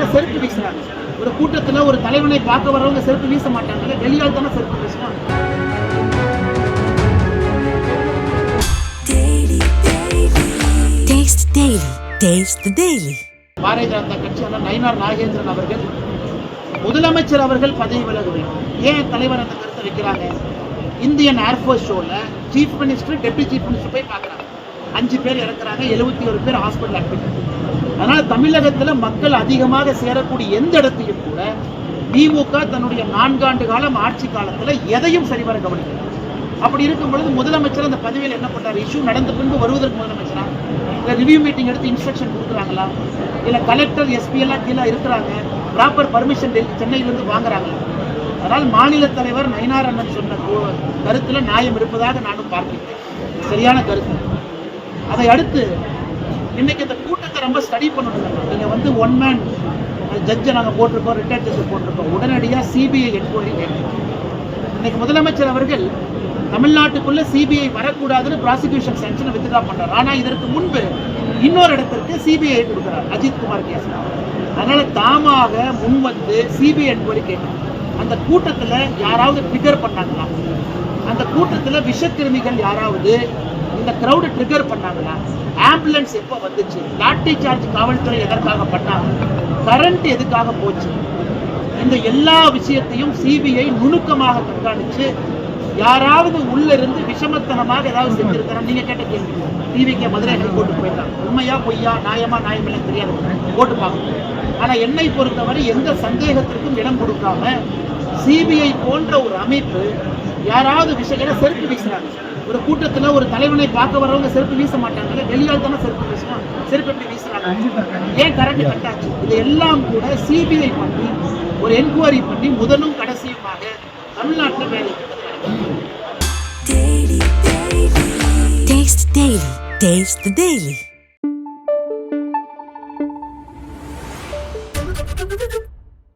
விஷயங்களை செருப்பு வீசுறாங்க. ஒரு கூட்டத்துல ஒரு தலைவனை பார்க்க வரவங்க செருப்பு வீச மாட்டாங்கல்ல வெளியால் தானே செருப்பு Daily. பாரதிய ஜனதா கட்சியான நயினார் நாகேந்திரன் அவர்கள் முதலமைச்சர் அவர்கள் பதவி விலக வேண்டும் ஏன் தலைவர் அந்த கருத்தை வைக்கிறாங்க? இந்தியன் ஏர்ஃபோர்ஸ் ஷோவில் chief minister deputy chief minister போய் பார்க்குறாங்க. அஞ்சு பேர் இறக்குறாங்க எழுபத்தி ஒரு பேர் ஹாஸ்பிட்டல் அட்மிட் அதனால் தமிழகத்தில் மக்கள் அதிகமாக சேரக்கூடிய எந்த இடத்தையும் கூட திமுக தன்னுடைய நான்காண்டு காலம் ஆட்சி காலத்தில் எதையும் சரிவர கவனிக்கல. அப்படி இருக்கும் பொழுது முதலமைச்சர் அந்த பதவியில் என்ன பண்றாரு இஷ்யூ நடந்த பின்பு வருவதற்கு முதலமைச்சரா? இல்லை ரிவ்யூ மீட்டிங் எடுத்து இன்ஸ்ட்ரக்ஷன் கொடுக்குறாங்களா? இல்லை கலெக்டர் எஸ்பி எல்லாம் கீழே இருக்கிறாங்க. ப்ராப்பர் பர்மிஷன் டெல்லி வாங்குறாங்களா? அதனால் மாநில தலைவர் நயினார் அண்ணன் சொன்ன கருத்தில் நியாயம் இருப்பதாக நானும் பார்க்கிறேன். சரியான கருத்து. அதை அடுத்து இன்னைக்கு இந்த கூட்டத்தை ரொம்ப ஸ்டடி பண்ணணும் நீங்க வந்து ஒன் மேன் ஜட்ஜை நாங்கள் போட்டிருக்கோம் ரிட்டையர் ஜட்ஜை போட்டிருக்கோம். உடனடியாக சிபிஐ என்கொயரி கேட்கணும். இன்னைக்கு முதலமைச்சர் அவர்கள் தமிழ்நாட்டுக்குள்ள சிபிஐ வரக்கூடாதுன்னு ப்ராசிக்யூஷன் சென்ஷனை வித்ட்ரா பண்றாரு. ஆனா இதற்கு முன்பு இன்னொரு இடத்திற்கு சிபிஐ கொடுக்குறார் அஜித் குமார் கேஸ். அதனால தாமாக முன் வந்து சிபிஐ என்கொயரி கேட்கணும். அந்த கூட்டத்தில் யாராவது ட்ரிகர் பண்ணாங்களா? அந்த கூட்டத்தில் விஷக்கிருமிகள் யாராவது இந்த கிரௌடு ட்ரிகர் பண்ணாங்களா? ஆம்புலன்ஸ் எப்போ வந்துச்சு? லாட்டி சார்ஜ் காவல்துறை எதற்காக பண்ணாங்க? கரண்ட் எதுக்காக போச்சு? இந்த எல்லா விஷயத்தையும் சிபிஐ நுணுக்கமாக கண்காணிச்சு யாராவது உள்ள இருந்து விஷமத்தனமாக ஏதாவது செஞ்சிருக்கிறா நீங்க கேட்ட கேள்வி. டிவிக்கு மதுரை போட்டு போயிட்டாங்க. உண்மையா பொய்யா நியாயமா நியாயமில்லை தெரியாது. போட்டு பார்க்கணும். ஆனா என்னை பொறுத்தவரை எந்த சந்தேகத்திற்கும் இடம் கொடுக்காம சிபிஐ போன்ற ஒரு அமைப்பு யாராவது விஷயங்களை செருப்பு வீசுறாங்க ஒரு கூட்டத்துல ஒரு தலைவனை பார்க்க வரவங்க செருப்பு வீச மாட்டாங்க வெளியால் தானே செருப்பு வீசுவாங்க செருப்பு எப்படி வீசுறாங்க ஏன் கரண்ட் கட் ஆச்சு இது எல்லாம் கூட சிபிஐ பண்ணி ஒரு என்கொயரி பண்ணி முதலும் கடைசியுமாக தமிழ்நாட்டில் வேலை Taste Daily. Taste the Daily.